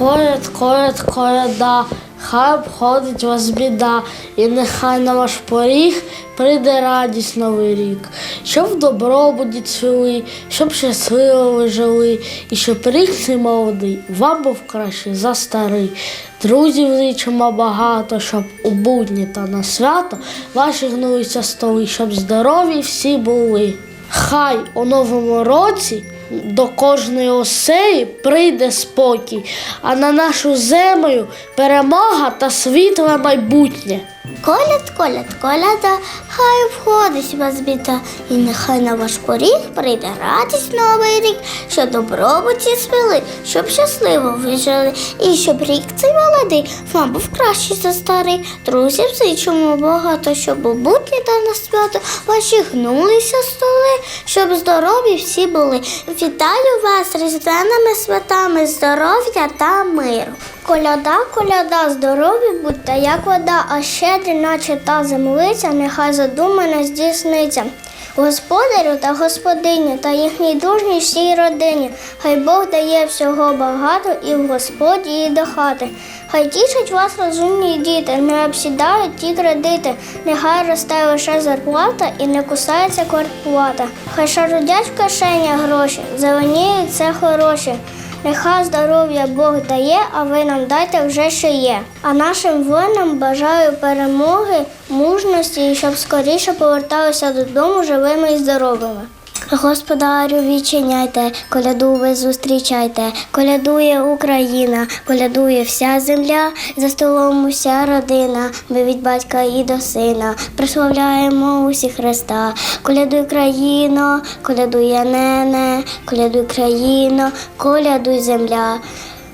Коляд, коляд, коляда, хай обходить вас біда, і нехай на ваш поріг прийде радість новий рік, щоб в добробуді цвіли, щоб щасливо ви жили, і щоб рік цей молодий вам був кращий за старий. Друзів зичимо багато, щоб у будні та на свято ваші гнулися столи, щоб здорові всі були. Хай у новому році до кожної оселі прийде спокій, а на нашу землю перемога та світле майбутнє. Коляд, коляд, коляда, хай входить вас біда, і нехай на ваш поріг прийде радість новий рік, що добробуті свели, щоб щасливо ви жили, і щоб рік цей молодий вам був кращий за старий. Друзів зичимо багато, щоб у будні та на свято ваші гнулися столи, щоб здорові всі були. Вітаю вас різдвяними святами, здоров'я та миру. Коляда, коляда, здорові будьте, як вода, а щедрі, наче та землиця, нехай задумана здійсниться. Господарю та господині та їхній дружній всій родині, хай Бог дає всього багато і в Господі, і до хати. Хай тішать вас розумні діти, не обсідають ті кредити, нехай росте лише зарплата і не кусається квартплата. Хай шарудять в кишені гроші, зеленіють це хороші. Нехай здоров'я Бог дає, а ви нам дайте вже що є. А нашим воїнам бажаю перемоги, мужності щоб скоріше поверталися додому живими і здоровими. Господарю, відчиняйте, коляду ви зустрічайте, колядує Україна, колядує вся земля, за столом уся родина, ми від батька і до сина, прославляємо усі Христа, колядуй країно, колядує нене, колядуй країно, колядуй земля.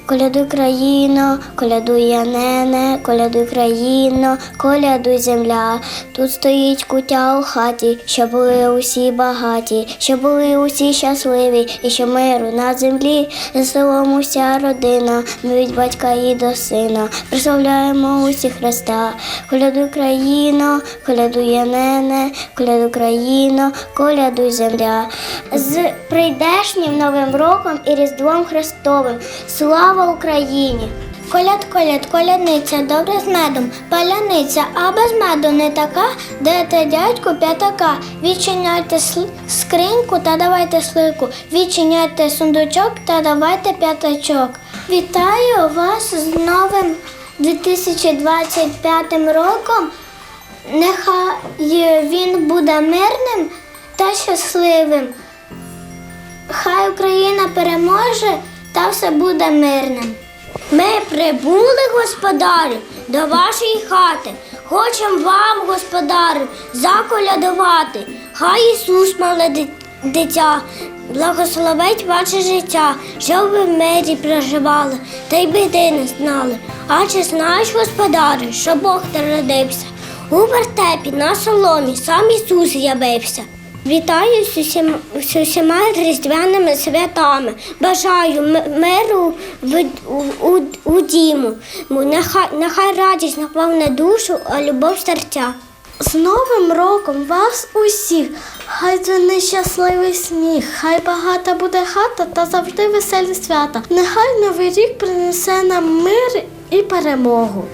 Колядуй країно, колядуй нене, колядуй країно, колядуй земля. Тут стоїть кутя у хаті, щоб були усі багаті, щоб були усі щасливі, і що миру на землі, за селом уся родина, ми від батька і до сина, прославляємо усі Христа. Колядуй країно, колядуй нене, колядуй країно, колядуй земля. З прийдешнім новим роком і Різдвом Христовим. Слава Україні! Коляд, коляд, колядниця, добре з медом, паляниця, а без меду не така, де те дядьку п'ятака. Відчиняйте скриньку та давайте сливку, відчиняйте сундучок та давайте п'ятачок. Вітаю вас з новим 2025 роком. Нехай він буде мирним та щасливим. Хай Україна переможе та все буде мирним. Ми прибули, господарю, до вашої хати. Хочемо вам, господарю, заколядувати. Хай Ісус, мале дитя, благословить ваше життя, щоб ви в мирі проживали, та й біди не знали. А чи знаєш, господарю, що Бог народився? У вертепі на соломі сам Ісус явився. Вітаю з усіма, з усіма різдвяними святами. Бажаю миру в, у, у, у діму. Нехай, нехай радість наповне душу, а любов серця. З Новим роком вас усіх, хай це щасливий сміх, хай багата буде хата та завжди веселі свята. Нехай новий рік принесе нам мир і перемогу.